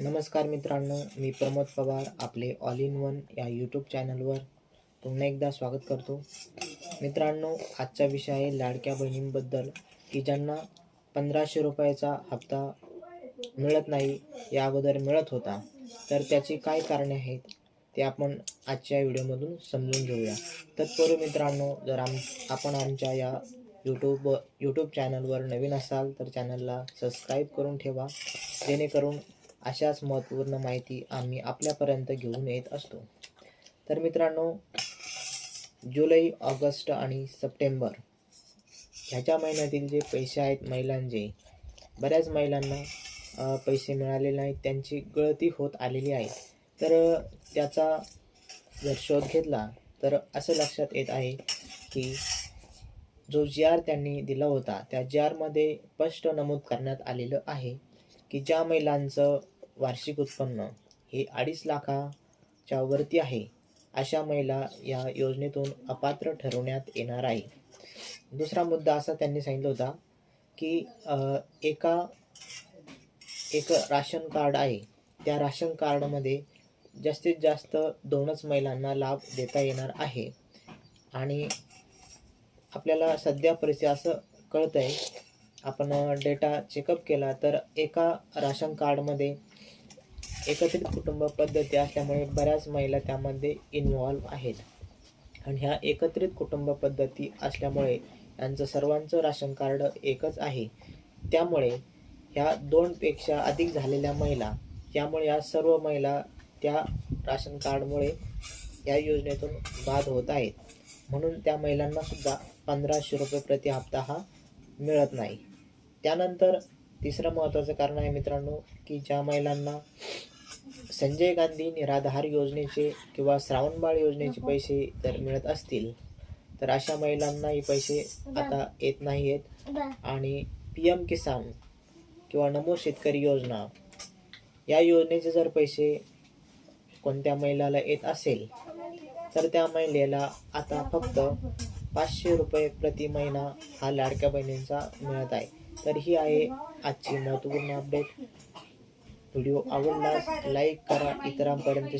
नमस्कार मित्रांनो मी प्रमोद पवार आपले ऑल इन वन या यूट्यूब चॅनलवर पुन्हा एकदा स्वागत करतो. मित्रांनो आजचा विषय आहे लाडक्या बहिणींबद्दल की ज्यांना पंधराशे रुपयाचा हप्ता मिळत नाही या अगोदर मिळत होता. तर त्याची काय कारणे आहेत ते आपण आजच्या व्हिडिओमधून समजून घेऊया. तत्पूर्वी मित्रांनो जर आम आपण आमच्या या यूट्यूब यूट्यूब चॅनलवर नवीन असाल तर चॅनलला सबस्क्राईब करून ठेवा. जेणेकरून अशाच महत्त्वपूर्ण माहिती आम्ही आपल्यापर्यंत घेऊन येत असतो. तर मित्रांनो जुलै ऑगस्ट आणि सप्टेंबर ह्याच्या महिन्यातील जे पैसे आहेत महिलांचे बऱ्याच महिलांना पैसे मिळालेले नाहीत त्यांची गळती होत आलेली आहे. तर त्याचा जर शोध घेतला तर असं लक्षात येत आहे की जो जी आर त्यांनी दिला होता त्या जी आरमध्ये स्पष्ट नमूद करण्यात आलेलं आहे की ज्या महिलांचं वार्षिक उत्पन्न. हे अडीच लाखाच्या वरती आहे. अशा महिला या योजनेतून अपात्र ठरवण्यात येणार आहे. दुसरा मुद्दा असा त्यांनी सांगितलं होता की एका एक राशन कार्ड आहे. त्या राशन कार्डमध्ये जास्तीत जास्त दोनच महिलांना लाभ देता येणार आहे. आणि आपल्याला सध्या परिस्थिती असं कळतं आहे आपण डेटा चेकअप केला तर एका राशन कार्डमध्ये एकत्रित कुटुंब पद्धती असल्यामुळे बऱ्याच महिला त्यामध्ये इन्व्हॉल्व आहेत. आणि ह्या एकत्रित कुटुंब पद्धती असल्यामुळे यांचं सर्वांचं राशन कार्ड एकच आहे. त्यामुळे ह्या दोनपेक्षा अधिक झालेल्या महिला त्यामुळे या सर्व महिला त्या राशन कार्डमुळे या योजनेतून बाद होत आहेत. म्हणून त्या महिलांना सुद्धा पंधराशे रुपये प्रति हप्ता हा मिळत नाही. त्यानंतर तिसरं महत्त्वाचं कारण आहे मित्रांनो की ज्या महिलांना संजय गांधी निराधार योजनेचे किंवा श्रावणबाळ योजनेचे पैसे जर मिळत असतील तर अशा महिलांनाही पैसे आता येत नाही आहेत आणि पी एम किसान किंवा नमो शेतकरी योजना या योजनेचे जर पैसे कोणत्या महिलाला येत असेल तर त्या महिलेला आता फक्त पाचशे रुपये प्रति महिना हा लाडक्या बहिणींचा मिळत आहे. तर ही आहे आजची महत्त्वपूर्ण अपडेट व्हिडिओ आवडल्यास लाईक करा इतरांपर्यंत